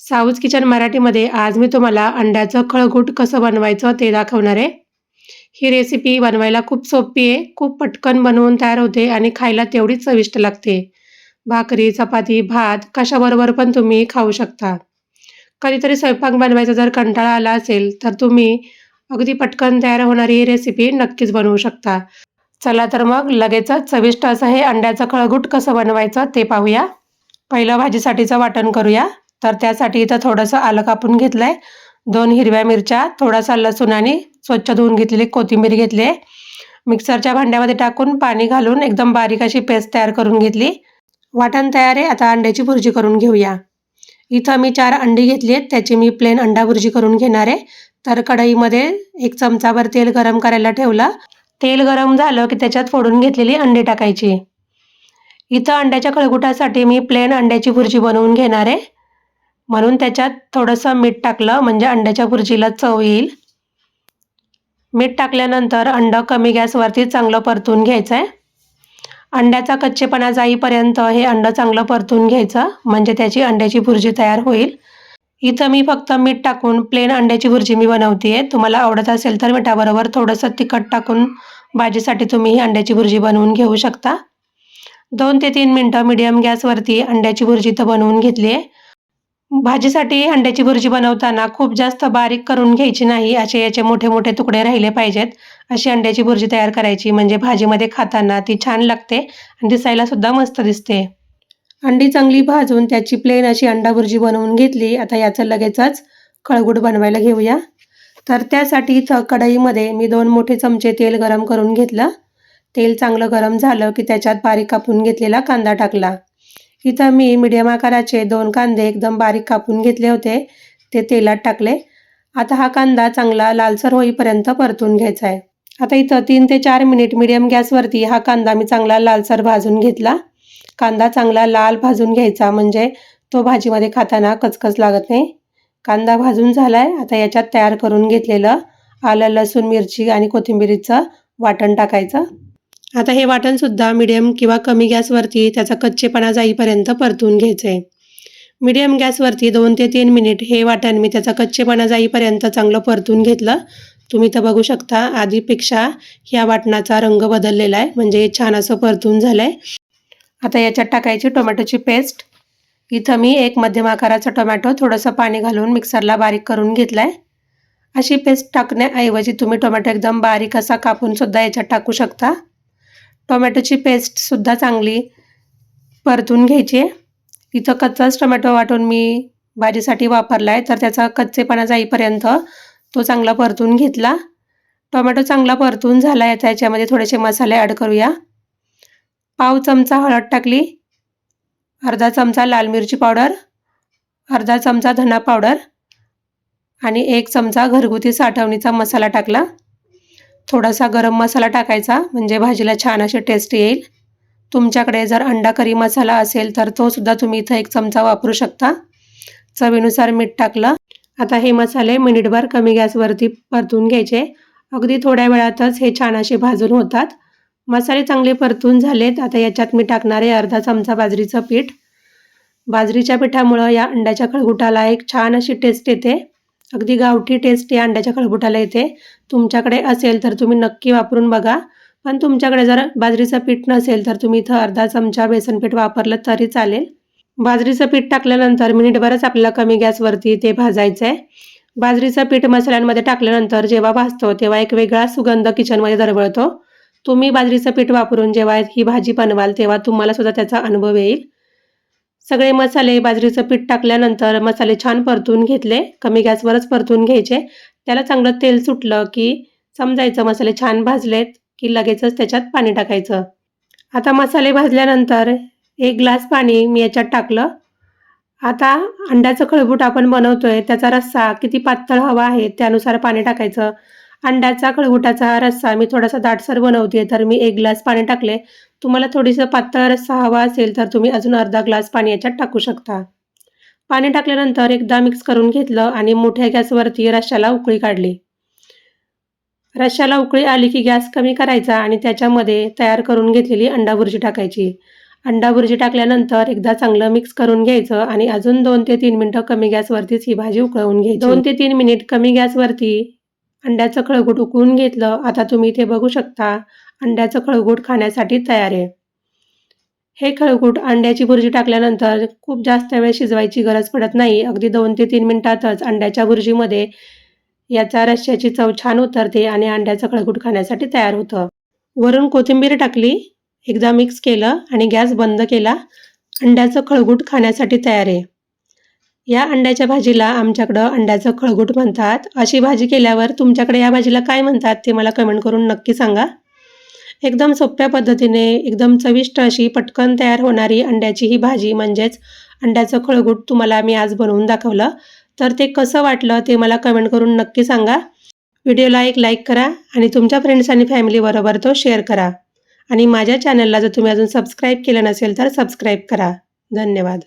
साऊज kitchen मराठीमध्ये आज मी तुम्हाला अंड्याचं खळगूट कसं बनवायचं ते दाखवणार आहे. ही रेसिपी बनवायला खूप सोपी आहे खूप पटकन बनवून तयार होते आणि खायला तेवढीच चविष्ट लागते. भाकरी चपाती भात कशाबरोबर पण तुम्ही खाऊ शकता. कधीतरी स्वयंपाक बनवायचा जर कंटाळा आला असेल तर तुम्ही अगदी पटकन तयार होणारी ही रेसिपी नक्कीच बनवू शकता. चला तर मग लगेचच चविष्ट असं हे अंड्याचं खळगूट कसं बनवायचं ते पाहूया. पहिलं भाजीसाठीचं वाटण करूया. तर त्यासाठी इथं थोडंसं आलं कापून घेतलं आहे दोन हिरव्या मिरच्या थोडासा लसूण आणि स्वच्छ धुवून घेतलेली कोथिंबीर घेतली आहे. मिक्सरच्या भांड्यामध्ये टाकून पाणी घालून एकदम बारीक अशी पेस्ट तयार करून घेतली. वाटण तयार आहे आता अंड्याची भुर्जी करून घेऊया. इथं मी चार अंडी घेतली आहेत त्याची मी प्लेन अंडा भुर्जी करून घेणार आहे. तर कढईमध्ये एक चमचाभर तेल गरम करायला ठेवलं. तेल गरम झालं की त्याच्यात फोडून घेतलेली अंडी टाकायची. इथं अंड्याच्या खळगुटासाठी मी प्लेन अंड्याची भुर्जी बनवून घेणार आहे. म्हणून त्याच्यात थोडंसं मीठ टाकलं म्हणजे अंड्याच्या भुर्जीला चव येईल. मीठ टाकल्यानंतर अंड कमी गॅसवरती चांगलं परतून घ्यायचं आहे अंड्याचा कच्चेपणा जाईपर्यंत हे अंड चांगलं परतून घ्यायचं म्हणजे त्याची अंड्याची भुर्जी तयार होईल. इथं मी फक्त मीठ टाकून प्लेन अंड्याची भुर्जी मी बनवते आहे तुम्हाला आवडत असेल तर मिठाबरोबर थोडंसं तिखट टाकून भाजीसाठी तुम्ही ही अंड्याची भुर्जी बनवून घेऊ शकता. दोन ते तीन मिनटं मिडियम गॅसवरती अंड्याची भुर्जी तर बनवून घेतली आहे भाजीसाठी अंड्याची भुर्जी बनवताना खूप जास्त बारीक करून घ्यायची नाही. असे याचे मोठे मोठे तुकडे राहिले पाहिजेत. अशी अंड्याची भुर्जी तयार करायची. म्हणजे भाजीमध्ये खाताना ती छान लागते आणि दिसायला सुद्धा मस्त दिसते. अंडी चांगली भाजून त्याची प्लेन अशी अंडा भुर्जी बनवून घेतली. आता याचं लगेचच कळगुट बनवायला घेऊया. तर त्यासाठी इथं कढईमध्ये मी दोन मोठे चमचे तेल गरम करून घेतलं. तेल चांगलं गरम झालं की त्याच्यात बारीक कापून घेतलेला कांदा टाकला. इथं मी मिडियम आकाराचे दोन कांदे एकदम बारीक कापून घेतले होते. ते तेलात टाकले. आता हा कांदा चांगला लालसर होईपर्यंत परतून घ्यायचा आहे. आता इथं तीन ते चार मिनिट मिडियम गॅसवरती हा कांदा मी चांगला लालसर भाजून घेतला. कांदा चांगला लाल भाजून घ्यायचा म्हणजे तो भाजीमध्ये खाताना कचकच लागत नाही. कांदा भाजून झाला आहे आता याच्यात तयार करून घेतलेलं आलं लसूण मिरची आणि कोथिंबिरीचं वाटण टाकायचं. आता हे वाटणसुद्धा मिडियम किंवा कमी गॅसवरती त्याचा कच्चेपणा जाईपर्यंत परतून घ्यायचं आहे मिडियम गॅसवरती दोन ते तीन मिनिट हे वाटण मी त्याचा कच्चेपणा जाईपर्यंत चांगलं परतून घेतलं. तुम्ही तर बघू शकता आधीपेक्षा ह्या वाटणाचा रंग बदललेला आहे म्हणजे छान असं परतून झालं आहे आता याच्यात टाकायची टोमॅटोची पेस्ट. इथं मी एक मध्यम आकाराचा टोमॅटो थोडंसं पाणी घालून मिक्सरला बारीक करून घेतला आहे अशी पेस्ट टाकण्याऐवजी तुम्ही टोमॅटो एकदम बारीक असा कापूनसुद्धा याच्यात टाकू शकता. टोमॅटोची पेस्टसुद्धा चांगली परतून घ्यायची आहे. इथं कच्चाच टोमॅटो वाटून मी भाजीसाठी वापरला आहे तर त्याचा कच्चेपणा जाईपर्यंत तो चांगला परतून घेतला. टोमॅटो चांगला परतून झाला आहे त्याच्यामध्ये थोडेसे मसाले ॲड करूया. पाव चमचा हळद टाकली अर्धा चमचा लाल मिरची पावडर अर्धा चमचा धना पावडर आणि एक चमचा घरगुती साठवणीचा मसाला टाकला. थोडासा गरम मसाला टाकायचा म्हणजे भाजीला छान अशी टेस्ट येईल. तुमच्याकडे जर अंडा करी मसाला असेल तर तो सुद्धा तुम्ही इथं एक चमचा वापरू शकता. चवीनुसार मीठ टाकलं. आता हे मसाले मिनिटभर कमी गॅसवरती परतून घ्यायचे. अगदी थोड्या वेळातच हे छान असे भाजून होतात. मसाले चांगले परतून झालेत. आता याच्यात मी टाकणार आहे अर्धा चमचा बाजरीचं पीठ. बाजरीच्या पिठामुळं या अंड्याच्या खळगुटाला एक छान अशी टेस्ट येते. अगदी गावठी टेस्ट या अंड्याच्या खळबुटाला येते. तुमच्याकडे असेल तर तुम्ही नक्की वापरून बघा. पण तुमच्याकडे जर बाजरीचं पीठ नसेल तर तुम्ही इथं अर्धा चमचा बेसन पीठ वापरलं तरी चालेल. बाजरीचं पीठ टाकल्यानंतर मिनिटभरच आपल्याला कमी गॅसवरती ते भाजायचं आहे बाजरीचं पीठ मसाल्यांमध्ये टाकल्यानंतर जेव्हा भाजतो तेव्हा एक वेगळा सुगंध किचनमध्ये दरवळतो. तुम्ही बाजरीचं पीठ वापरून जेव्हा ही भाजी बनवाल तेव्हा तुम्हाला सुद्धा त्याचा अनुभव येईल. सगळे मसाले बाजरीचं पीठ टाकल्यानंतर मसाले छान परतून घेतले. कमी गॅसवरच परतून घ्यायचे. त्याला चांगलं तेल सुटलं की समजायचं मसाले छान भाजलेत की लगेचच त्याच्यात पाणी टाकायचं. आता मसाले भाजल्यानंतर एक ग्लास पाणी मी याच्यात टाकलं. आता अंड्याचं खळबूट आपण बनवतोय. त्याचा रस्सा किती पातळ हवा आहे त्यानुसार पाणी टाकायचं. अंड्याचा खळगुटाचा रस्सा मी थोडासा दाटसर बनवते तर मी एक ग्लास पाणी टाकले तुम्हाला थोडीसं पातळ रस्सा हवा असेल तर तुम्ही अजून अर्धा ग्लास पाणी याच्यात टाकू शकता. पाणी टाकल्यानंतर एकदा मिक्स करून घेतलं आणि मोठ्या गॅसवरती रश्श्याला उकळी काढली. रश्श्याला उकळी आली की गॅस कमी करायचा आणि त्याच्यामध्ये तयार करून घेतलेली अंडा भुर्जी टाकायची. अंडा भुर्जी टाकल्यानंतर एकदा चांगलं मिक्स करून घ्यायचं आणि अजून दोन ते तीन मिनटं कमी गॅसवरतीच ही भाजी उकळवून घ्यायची. दोन ते तीन मिनिट कमी गॅसवरती अंड्याचं खळगूट उकळून घेतलं. आता तुम्ही इथे बघू शकता अंड्याचं खळगूट खाण्यासाठी तयार आहे. हे खळगूट अंड्याची बुर्जी टाकल्यानंतर खूप जास्त वेळ शिजवायची गरज पडत नाही. अगदी दोन ते तीन मिनिटातच अंड्याच्या भुर्जीमध्ये याचा रश्श्याची चव छान उतरते आणि अंड्याचं खळगूट खाण्यासाठी तयार होतं. वरून कोथिंबीर टाकली एकदा मिक्स केलं आणि गॅस बंद केला. अंड्याचं खळगूट खाण्यासाठी तयार आहे. या अंड्याच्या भाजीला आमच्याकडं अंड्याचं खळगुट म्हणतात. अशी भाजी केल्यावर तुमच्याकडे या भाजीला काय म्हणतात ते मला कमेंट करून नक्की सांगा. एकदम सोप्या पद्धतीने एकदम चविष्ट अशी पटकन तयार होणारी अंड्याची ही भाजी म्हणजेच अंड्याचं खळगुट तुम्हाला मी आज बनवून दाखवलं. तर ते कसं वाटलं ते मला कमेंट करून नक्की सांगा. व्हिडिओला एक लाईक करा आणि तुमच्या फ्रेंड्स आणि फॅमिलीबरोबर तो शेअर करा. आणि माझ्या चॅनलला जर तुम्ही अजून सबस्क्राईब केलं नसेल तर सबस्क्राईब करा. धन्यवाद.